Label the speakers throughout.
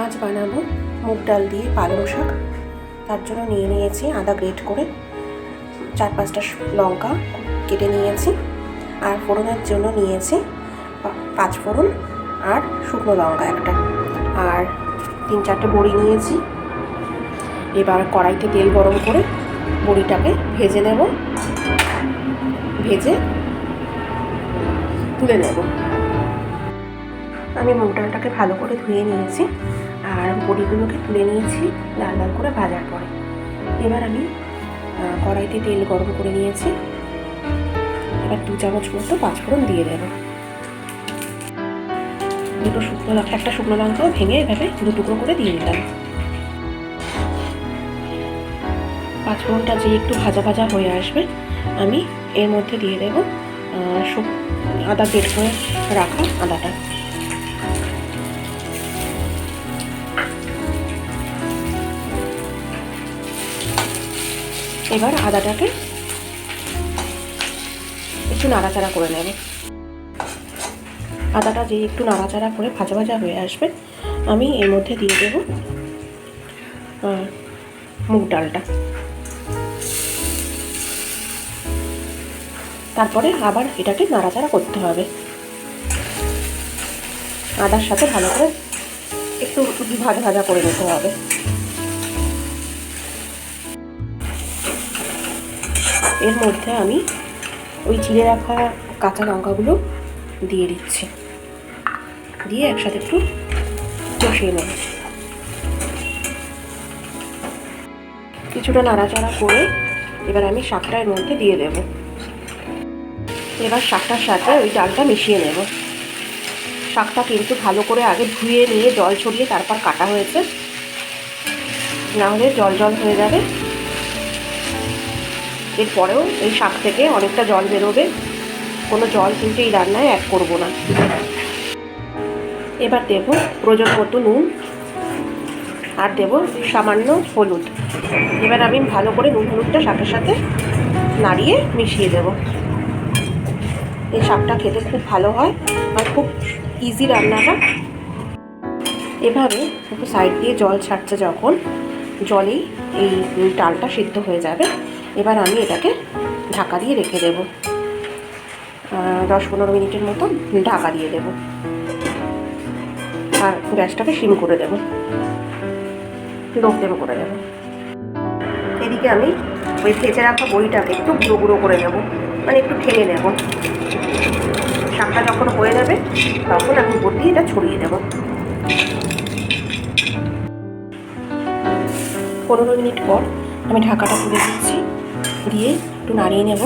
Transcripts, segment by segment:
Speaker 1: আজ বানাবো মুগ ডাল দিয়ে পালং শাক। তার জন্য নিয়ে নিয়েছি আদা গ্রেট করে। চার পাঁচটা লঙ্কা কেটে নিয়েছি। আর ফোড়নের জন্য নিয়েছি পাঁচ ফোড়ন আর শুকনো লঙ্কা একটা। আর তিন চারটে বড়ি নিয়েছি। এবার কড়াইতে তেল গরম করে বড়িটাকে ভেজে নেব। ভেজে তুলে নেব। আমি মুগ ডালটাকে ভালো করে ধুয়ে নিয়েছি। আর বড়িগুলোকে তুলে নিয়েছি লাল লাল করে ভাজার পরে। এবার আমি কড়াইতে তেল গরম করে নিয়েছি। এবার দু চামচ মতো পাঁচফোড়ন দিয়ে দেবো। দুটো শুকনো লঙ্কা একটা শুকনো লঙ্কাও ভেঙে এভাবে দু টুকরো করে দিয়ে দিলাম। পাঁচফোড়নটা যে একটু ভাজা ভাজা হয়ে আসবে, আমি এর মধ্যে দিয়ে দেবো আদা বেট করে রাখা আদাটা। এবার আদাটাকে একটু নাড়াচাড়া করে নেব। আদাটা যে একটু নাড়াচাড়া করে ভাজা ভাজা হয়ে আসবে, আমি এর মধ্যে দিয়ে দেব মুগ ডালটা। তারপরে আবার এটাকে নাড়াচাড়া করতে হবে। আদার সাথে ভালো করে একটু ভাজা ভাজা করে নিতে হবে। এর মধ্যে আমি ওই চিড়ে রাখা কাঁচা লঙ্কাগুলো দিয়ে দিচ্ছি। দিয়ে একসাথে একটু কষিয়ে নেব। কিছুটা নাড়াচাড়া করে এবার আমি শাকটা এর মধ্যে দিয়ে দেব। এবার শাকটার সাথে ওই ডালটা মিশিয়ে নেব। শাকটা কিন্তু ভালো করে আগে ধুয়ে নিয়ে জল ছড়িয়ে তারপর কাটা হয়েছে। না হলে জল জল হয়ে যাবে। এরপরেও এই শাক থেকে অনেকটা জল বেরোবে। কোনো জল কিন্তু এই রান্নায় অ্যাড করব না। এবার দেব প্রয়োজন মতো নুন আর দেব সামান্য হলুদ। এবার আমি ভালো করে নুন হলুদটা শাকের সাথে নাড়িয়ে মিশিয়ে দেব। এই শাকটা খেতে খুব ভালো হয় আর খুব ইজি রান্নাটা। এভাবে একটু সাইড দিয়ে জল ছাড়ছে যখন। জলেই এই ডালটা সিদ্ধ হয়ে যাবে। এবার আমি এটাকে ঢাকা দিয়ে রেখে দেব। দশ পনেরো মিনিটের মতো ঢাকা দিয়ে দেব। আর গ্যাসটাকে সিম করে দেব। লো ফ্লেম করে দেব। এদিকে আমি ওই ভেজে রাখা বড়িটাকে একটু গুঁড়ো গুঁড়ো করে নেব। মানে একটু ঠেলে নেব। শাকটা যখন হয়ে যাবে, তখন আমি দিয়ে এটা ছড়িয়ে দেবো। পনেরো মিনিট পর আমি ঢাকাটা তুলে দিচ্ছি। দিয়ে একটু নাড়িয়ে নেব।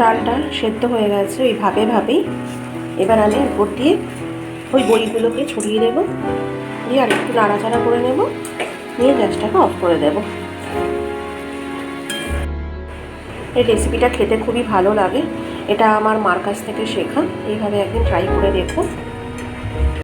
Speaker 1: ডালটা সেদ্ধ হয়ে গেছে ওই ভাবে ভাবেই এবার আমি উপর দিয়ে ওই বড়িগুলোকে ছড়িয়ে দেবো। দিয়ে আর একটু নাড়াচাড়া করে নেব। নিয়ে গ্যাসটাকে অফ করে দেব। এই রেসিপিটা খেতে খুবই ভালো লাগে। এটা আমার মার কাছ থেকে শেখা। এইভাবে একদিন ট্রাই করে দেখো